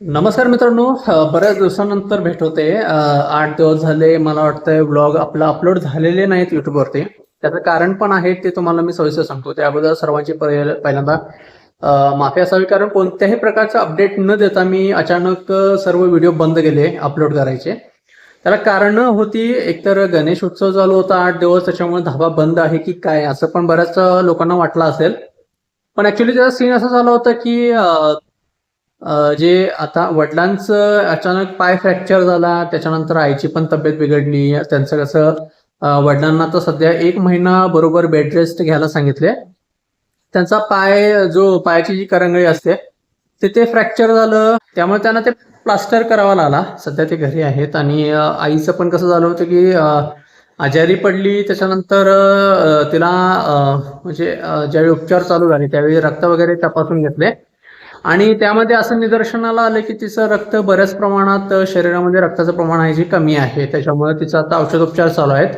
नमस्कार मित्रांनो बऱ्याच दिवसानंतर भेट होते. आठ दिवस झाले मला वाटतंय ब्लॉग आपला अपलोड झालेले नाहीत युट्यूबवरती त्याचं कारण पण आहे ते तुम्हाला मी सविस्तर सांगतो. त्या अगोदर सर्वांची पहिल्यांदा माफी असावी कारण कोणत्याही प्रकारचं अपडेट न देता मी अचानक सर्व व्हिडिओ बंद केले अपलोड करायचे. त्याला कारण होती एकतर गणेश उत्सव चालू होता आठ दिवस त्याच्यामुळे धाबा बंद आहे की काय असं पण बऱ्याच लोकांना वाटलं असेल. पण ऍक्च्युली त्याचा सीन असा झाला होता की जे आता वडिलांचं अचानक पाय फ्रॅक्चर झाला त्याच्यानंतर आईची पण तब्येत बिघडली त्यांचं कसं वडिलांना तर सध्या एक महिना बरोबर बेड रेस्ट घ्यायला सांगितले त्यांचा पाय जो पायाची जी करंगळी असते तिथे फ्रॅक्चर झालं. त्यामुळे त्यांना ते प्लास्टर करावा लागला. सध्या ते घरी आहेत आणि आईचं पण कसं झालं होतं की आजारी पडली. त्याच्यानंतर तिला म्हणजे ज्यावेळी उपचार चालू झाले त्यावेळी रक्त वगैरे तपासून घेतले. आणि त्यामध्ये असं निदर्शनाला आलं की तिचं रक्त बऱ्याच प्रमाणात शरीरामध्ये रक्ताचं प्रमाण आहे जे कमी आहे. त्याच्यामुळे तिचा आता औषधोपचार चालू आहेत.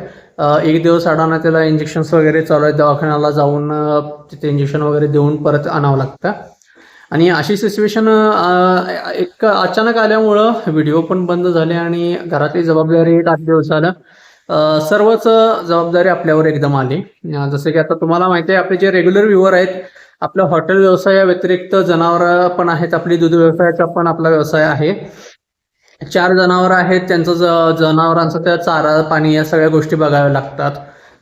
एक दिवस अडाणा त्याला इंजेक्शन्स वगैरे चालू आहेत. दवाखान्याला जाऊन तिथे इंजेक्शन वगैरे देऊन परत आणावं लागतं. आणि अशी सिच्युएशन एक अचानक आल्यामुळं व्हिडिओ पण बंद झाले आणि घरातली जबाबदारी एक आठ दिवस झालं सर्वच जबाबदारी आपल्यावर एकदम आली. जसं की आता तुम्हाला माहिती आहे आपले जे रेग्युलर व्ह्युअर आहेत आपल्या हॉटेल व्यवसाया व्यतिरिक्त जनावर पण आहेत आपली दूध व्यवसायाचा पण आपला व्यवसाय आहे. चार जनावर आहेत त्यांचं जनावरांचा जनावरांचं त्या चारा पाणी या सगळ्या गोष्टी बघाव्या लागतात.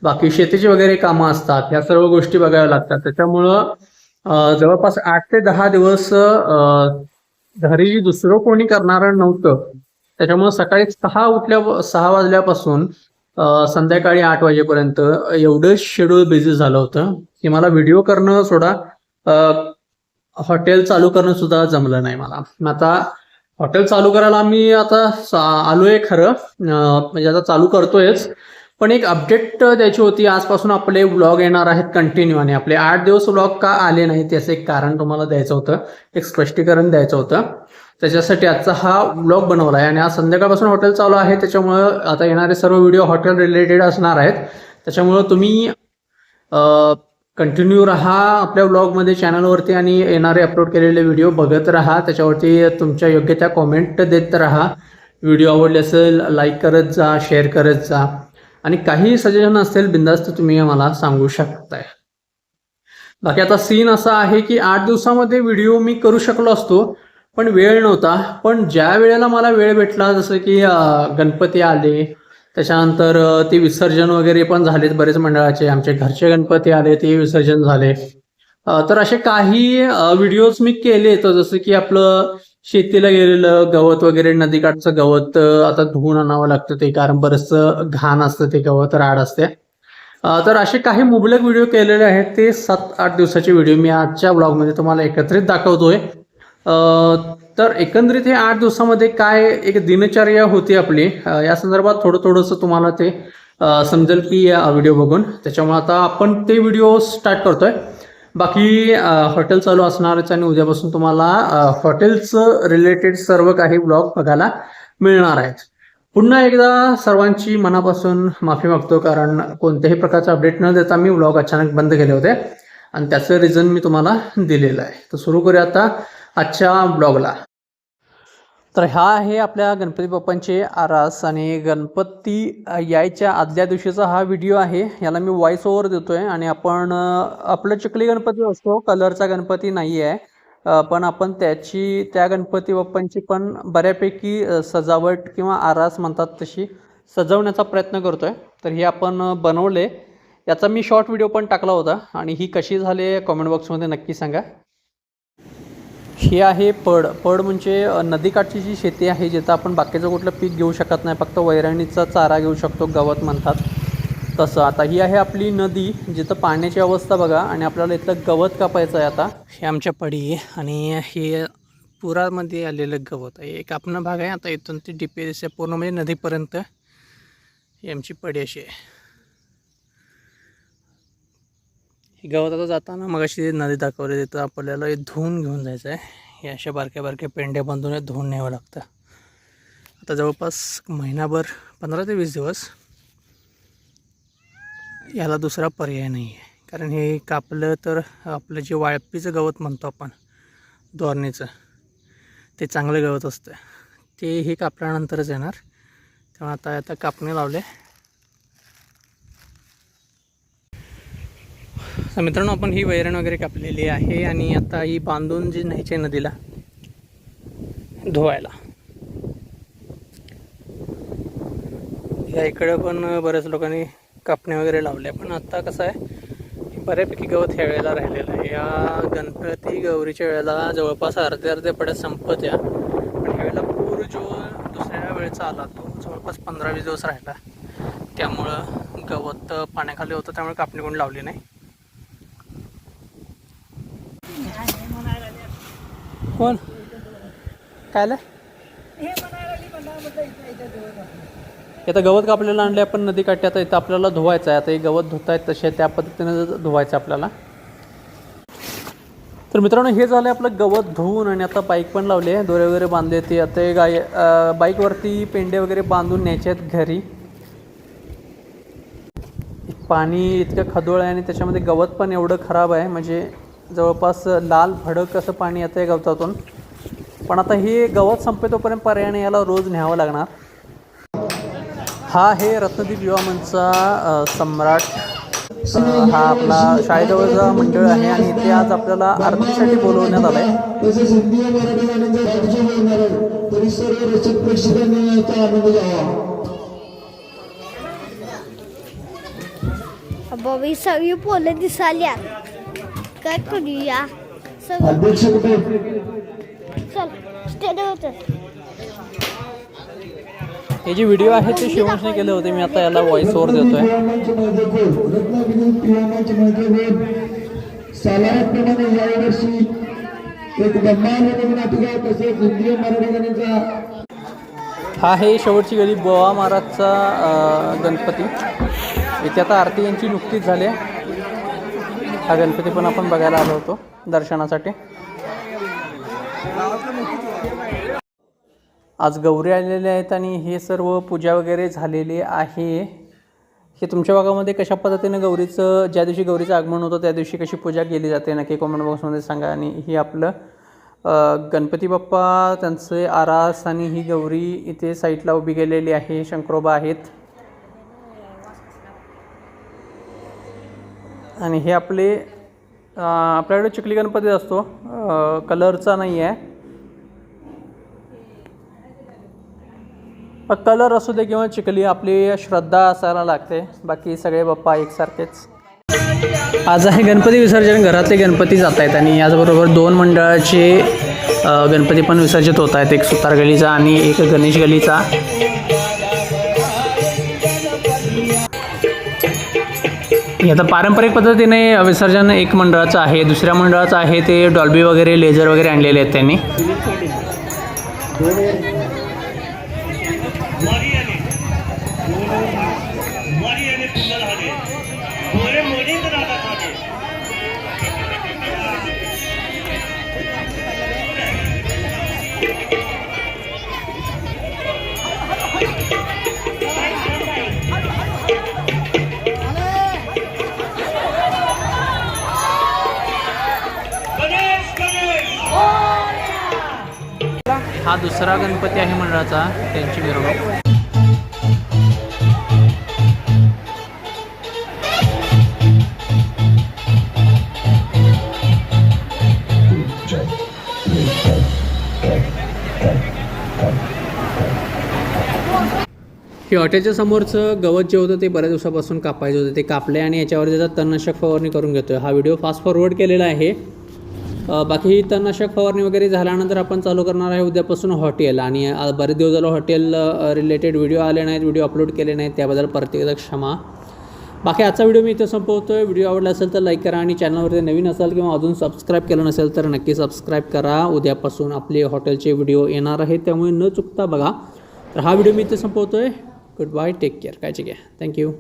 बाकी शेतीची वगैरे कामं असतात या सर्व गोष्टी बघाव्या लागतात. त्याच्यामुळं जवळपास आठ ते दहा दिवस घरी दुसरं कोणी करणारं नव्हतं. त्याच्यामुळं सकाळी सहा उठल्या सहा वाजल्यापासून संध्याकाळी आठ वाजेपर्यंत एवढं शेड्यूल बिझी झालं होतं. की मला व्हिडिओ करणं सोडा. हॉटेल चालू करणं सुद्धा जमलं नाही मला. आता हॉटेल चालू करायला आम्ही आता आलोय खरं. म्हणजे आता चालू करतोयच. पण एक अपडेट द्यायची होती. आजपासून आपले व्लॉग येणार आहेत कंटिन्यू आणि आपले आठ दिवस व्लॉग का आले नाही त्याचं एक कारण तुम्हाला द्यायचं होतं. एक स्पष्टीकरण द्यायचं होतं. त्याच्यासाठी आजचा हा व्लॉग बनवला आहे आणि आज संध्याकाळपासून हॉटेल चालू आहे. त्याच्यामुळं आता येणारे सर्व व्हिडिओ हॉटेल रिलेटेड असणार आहेत. त्याच्यामुळं तुम्ही कंटिन्यू राहा आपल्या ब्लॉगमध्ये चॅनलवरती आणि येणारे अपलोड केलेले व्हिडिओ बघत राहा. त्याच्यावरती तुमच्या योग्य त्या कॉमेंट देत राहा. व्हिडिओ आवडले असेल लाईक करत जा शेअर करत जा. आणि काही सजेशन असेल बिंदास्त तुम्ही मला सांगू शकताय. बाकी आता सीन असा आहे की आठ दिवसामध्ये व्हिडिओ मी करू शकलो असतो पण वेळ नव्हता. पण ज्या वेळेला मला वेळ भेटला जसं की गणपती आले त्याच्यानंतर ते विसर्जन वगैरे पण झालेत बरेच मंडळाचे. आमचे घरचे गणपती आले ते विसर्जन झाले. तर असे काही व्हिडिओज मी केले तर जसं की आपलं शेतीला गेलेलं गवत वगैरे नदीकाठचं गवत आता धुवून आणावं लागतं ते कारण बरंचसं घाण असतं ते गवत राड असते. तर असे काही मुबलक व्हिडिओ केलेले आहेत ते सात आठ दिवसाचे व्हिडिओ मी आजच्या ब्लॉगमध्ये तुम्हाला एकत्रित दाखवतोय. तर एकंदरीत हे आठ दिवसामध्ये काय एक दिनचर्या होती आपली? या संदर्भात थोडं थोडंसं तुम्हाला ते समजेल की या व्हिडिओ बघून. त्याच्यामुळे आता आपण ते व्हिडिओ स्टार्ट करतोय. बाकी हॉटेल चालू असणारच आणि उद्यापासून तुम्हाला हॉटेलचं रिलेटेड सर्व काही ब्लॉग बघायला मिळणार आहेत. पुन्हा एकदा सर्वांची मनापासून माफी मागतो कारण कोणत्याही प्रकारचा अपडेट न देता मी व्लॉग अचानक बंद केले होते. आणि त्याचं रिझन मी तुम्हाला दिलेलं आहे. तर सुरू करूया आता. आजच्या ब्लॉगला. तर हा आहे आपल्या गणपती बाप्पांचे आरास आणि गणपती यायच्या आदल्या दिवशीचा हा व्हिडिओ आहे. याला मी व्हॉइस ओव्हर देतोय आणि आपण आपलं चिखली गणपती असतो कलरचा गणपती नाही आहे. पण आपण त्याची त्या गणपती बाप्पांची पण बऱ्यापैकी सजावट किंवा आरास म्हणतात तशी सजवण्याचा प्रयत्न करतोय. तर हे आपण बनवले. याचा मी शॉर्ट व्हिडिओ पण टाकला होता आणि ही कशी झाली कॉमेंट बॉक्समध्ये नक्की सांगा. हे आहे पड. पड म्हणजे नदीकाठची जी शेती आहे जिथं आपण बाकीचं कुठलं पीक घेऊ शकत नाही फक्त वैरणीचा चारा घेऊ शकतो गवत म्हणतात तसं. आता ही आहे आपली नदी जिथं पाण्याची अवस्था बघा आणि आपल्याला इथलं गवत कापायचं आहे आता. हे आमच्या पडी आणि हे पुरामध्ये आलेलं गवत आहे. एक आपण भाग आहे आता इथून ते डिपे पूर्ण म्हणजे नदीपर्यंत ही आमची पडी अशी आहे. गवत आता जाताना मग अशी नदी दाखवली तिथं आपल्याला हे धुवून घेऊन जायचं आहे. हे अशा बारक्या बारक्या पेंड्या बांधून हे धुवून न्यावं लागतं. आता जवळपास महिनाभर पंधरा ते वीस दिवस याला दुसरा पर्याय नाही आहे. कारण हे कापलं तर आपलं जे वाळपीचं गवत म्हणतो आपण दोरणीचं ते चांगलं गवत असतं. ते हे कापल्यानंतरच येणार. तेव्हा आता आता कापणे लावले. तर मित्रांनो आपण ही वैरण वगैरे कापलेली आहे आणि आता ही बांधून जी न्यायची आहे नदीला धुवायला. या इकडं पण बऱ्याच लोकांनी कापणे वगैरे लावले पण आता कसं आहे बऱ्यापैकी गवत ह्या वेळेला राहिलेलं आहे. या गणपती गौरीच्या वेळेला जवळपास अर्धे अर्धे पडत संपत या. पण ह्या वेळेला पूर जो दुसऱ्या वेळेचा आला तो जवळपास पंधरा वीस दिवस राहिला. त्यामुळं गवत पाण्याखाली होतं त्यामुळे कापणी कोणी लावली नाही. कोण? काय आता गवत कापलेलं आणले आपण नदी काठी आता इथं आपल्याला धुवायचं आहे. आता हे गवत धुतायत तसे त्या पद्धतीने धुवायचं आपल्याला. तर मित्रांनो हे झालं आपलं गवत धुवून आणि आता बाईक पण लावली आहे. दोरे वगैरे बांधले ते आता हे गाय बाईकवरती पेंडे वगैरे बांधून न्यायचे आहेत घरी. पाणी इतकं खदोळ आहे आणि त्याच्यामध्ये गवत पण एवढं खराब आहे. म्हणजे जवळपास लाल भडक असं पाणी येतं आहे गवतातून. पण आता हे गवत संपेतोपर्यंत पर्यायाने याला रोज न्यावं लागणार. हा आहे रत्नदीप युवा मंचचा सम्राट हा आपला शाळेजवळचा मंडळ आहे आणि इथे आज आपल्याला आरतीसाठी बोलवण्यात आलं आहे सगळी पोलं दिसाल्या. काय करूया हे। जे व्हिडिओ आहे ते शिवंशने केले होते मी आता याला व्हॉइस ओव्हर देतोय. सालाराप्रमाणे यावर्षी एक ब्रह्मांड नाटक तसेच हिंदी व मराठी गाण्यांचा हा आहे शेवटची गली बोवा महाराजचा गणपती. इथे आता आरती यांची नुकतीच झाली आहे. हा गणपती पण आपण बघायला आलो होतो दर्शनासाठी. आज गौरी आलेले आहेत आणि हे सर्व पूजा वगैरे झालेली आहे. हे तुमच्या भागामध्ये कशा पद्धतीने गौरीचं ज्या दिवशी गौरीचं आगमन होतं त्या दिवशी कशी पूजा केली जाते नक्की कॉमेंट बॉक्समध्ये सांगा. आणि ही आपलं गणपती बाप्पा त्यांचे आरास आणि ही गौरी इथे साईडला उभी केलेली आहे शंकरोबा आहेत. आणि हे आपले आपल्याकडे चिखली गणपती असतो. कलरचा नाही आहे. कलर असू दे किंवा चिखली आपली श्रद्धा असायला लागते. बाकी सगळे बाप्पा एकसारखेच. आज आहे गणपती विसर्जन. घरातले गणपती जात आहेत आणि याचबरोबर दोन मंडळाचे गणपती पण विसर्जित होत आहेत. एक सुतार गलीचा आणि एक गणेश गलीचा. आता पारंपरिक पद्धतीने विसर्जन एक मंडळाचं आहे दुसऱ्या मंडळाचं आहे ते डॉल्बी वगैरे लेझर वगैरे आणलेले आहेत त्यांनी. हा दुसरा गणपती आहे मंडळाचा त्यांची मिरवणूक. हे हॉटेलच्या समोरचं गवत जे होतं ते बऱ्याच दिवसापासून कापायचं होतं ते कापले आणि याच्यावर त्याचा तणनाशक फवारणी करून घेतोय. हा व्हिडिओ फास्ट फॉरवर्ड केलेला आहे. बाकी तणनाशक फवारणी वगैरे झाल्यानंतर आपण चालू करणार आहे उद्यापासून हॉटेल आणि बरेच दिवस झालं हॉटेल रिलेटेड व्हिडिओ आले नाहीत व्हिडिओ अपलोड केले नाहीत त्याबद्दल प्रत्येकाचा क्षमा. बाकी आजचा व्हिडिओ मी इथं संपवतो आहे व्हिडिओ आवडला असेल तर लाईक करा आणि चॅनलवरती नवीन असाल किंवा अजून सबस्क्राईब केलं नसेल तर नक्की सबस्क्राईब करा. उद्यापासून आपले हॉटेलचे व्हिडिओ येणार आहेत त्यामुळे न चुकता बघा. तर हा व्हिडिओ मी इथं संपवतो आहे गुड बाय टेक केअर काळजी घ्या. थँक्यू